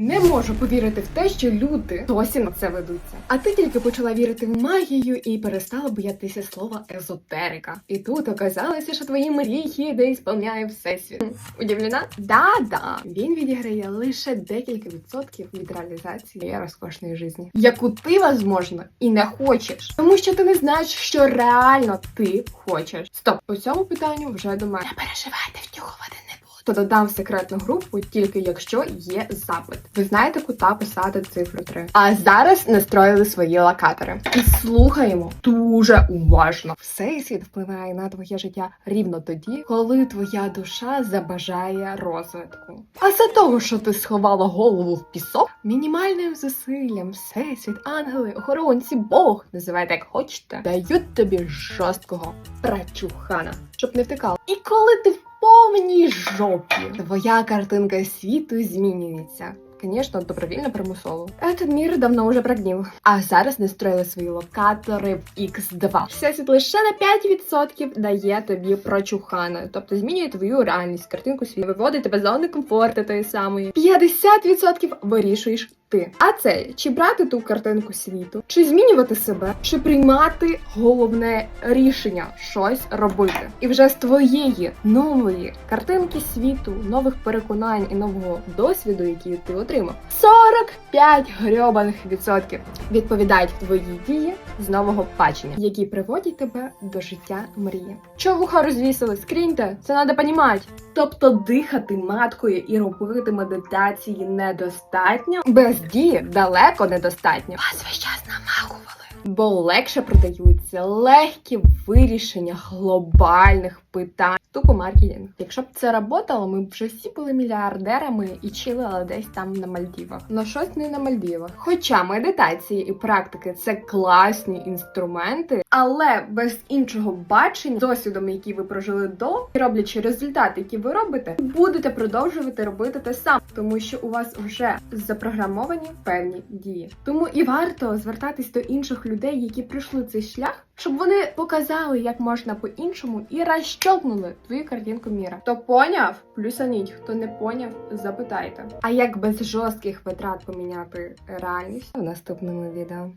Не можу повірити в те, що люди досі на це ведуться. А ти тільки почала вірити в магію і перестала боятися слова езотерика. І тут оказалося, що твої мрії де ісполняє всесвіт. Удивлена? Да-да. Він відіграє лише декілька відсотків від реалізації розкошної житті, яку ти, возможно, і не хочеш, тому що ти не знаєш, що реально ти хочеш. Стоп, по цьому питанню вже мене. Не переживайте. То додам секретну групу тільки якщо є запит. Ви знаєте, куди писати цифру 3. А зараз настроїли свої локатори. І слухаємо дуже уважно. Всесвіт впливає на твоє життя рівно тоді, коли твоя душа забажає розвитку. А за того, що ти сховала голову в пісок, мінімальним зусиллям всесвіт, ангели, охоронці, Бог, називайте як хочете, дають тобі жорсткого прачухана, щоб не втикав. І коли ти в повній жопі, твоя картинка світу змінюється. Звісно, добровільно примусово. Этот мір давно уже прогнів. А зараз настроїли свої локатори в X2. Всесвіт лише на 5% дає тобі прочухана, тобто змінює твою реальність, картинку світу, виводить тебе з зони комфорту тої самої. 50% вирішуєш ти. А це чи брати ту картинку світу, чи змінювати себе, чи приймати головне рішення щось робити. І вже з твоєї нової картинки світу, нових переконань і нового досвіду, який ти отримав, 45 грьобаних відсотків відповідають твої дії з нового бачення, які приводять тебе до життя мрії. Чого вуха розвісили? Скріньте, це треба понімати. Тобто дихати маткою і робити медитації недостатньо, без дії далеко недостатньо. Вас весь час намахували. Бо легше продаються легкі вирішення глобальних питань. Тупо маркетинг. Якщо б це работало, ми б вже всі були мільярдерами і чилили десь там на Мальдівах. Ну щось не на Мальдівах. Хоча медитації і практики це класні інструменти, але без іншого бачення, досвідом, який ви прожили до, і роблячи результати, які ви робите, будете продовжувати робити те саме, тому що у вас вже запрограмовані певні дії. Тому і варто звертатись до інших людей, які пройшли цей шлях, щоб вони показали, як можна по-іншому, і розщолкнули твою картинку міра. Хто поняв, плюсаніть, хто не поняв, запитайте. А як без жорстких витрат поміняти реальність в наступному відео?